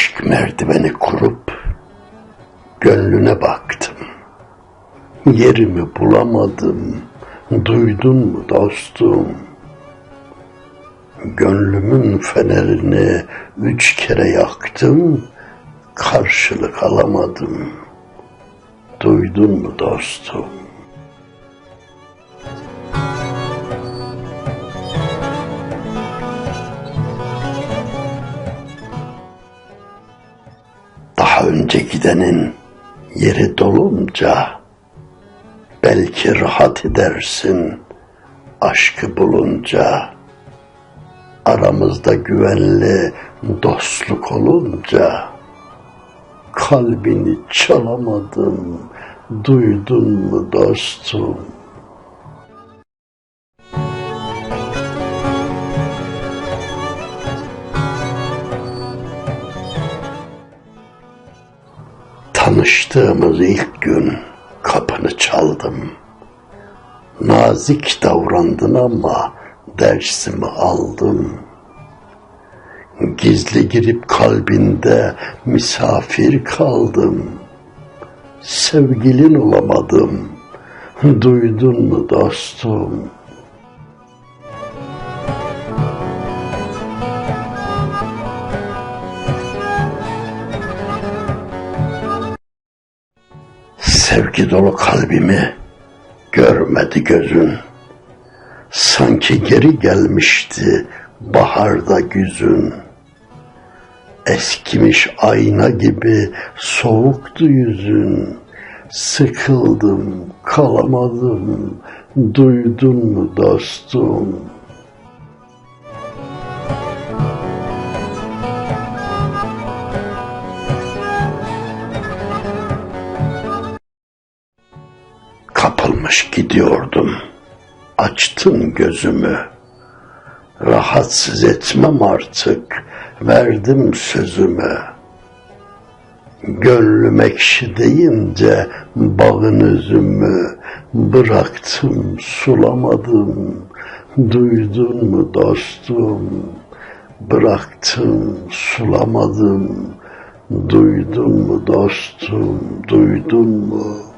Aşk merdiveni kurup gönlüne baktım. Yerimi bulamadım. Duydun mu dostum? Gönlümün fenerini üç kere yaktım. Karşılık alamadım. Duydun mu dostum? Önce gidenin yeri dolunca belki rahat edersin aşkı bulunca. Aramızda güvenli dostluk olunca kalbini çalamadım duydun mu dostum Tanıştığımız ilk gün kapını çaldım. Nazik davrandın ama dersimi aldım. Gizli girip kalbinde misafir kaldım. Sevgilin olamadım. Duydun mu dostum? Sevgi dolu kalbimi görmedi gözün. Sanki geri gelmişti baharda güzün. Eskimiş ayna gibi soğuktu yüzün. Sıkıldım, kalamadım. Duydun mu dostum? Kapılmış gidiyordum. Açtın gözümü. Rahatsız etmem artık. Verdim sözümü. Gönlüm ekşi deyince bağın üzümü bıraktım sulamadım. Duydun mu dostum? Bıraktım sulamadım. Duydun mu dostum? Duydun mu?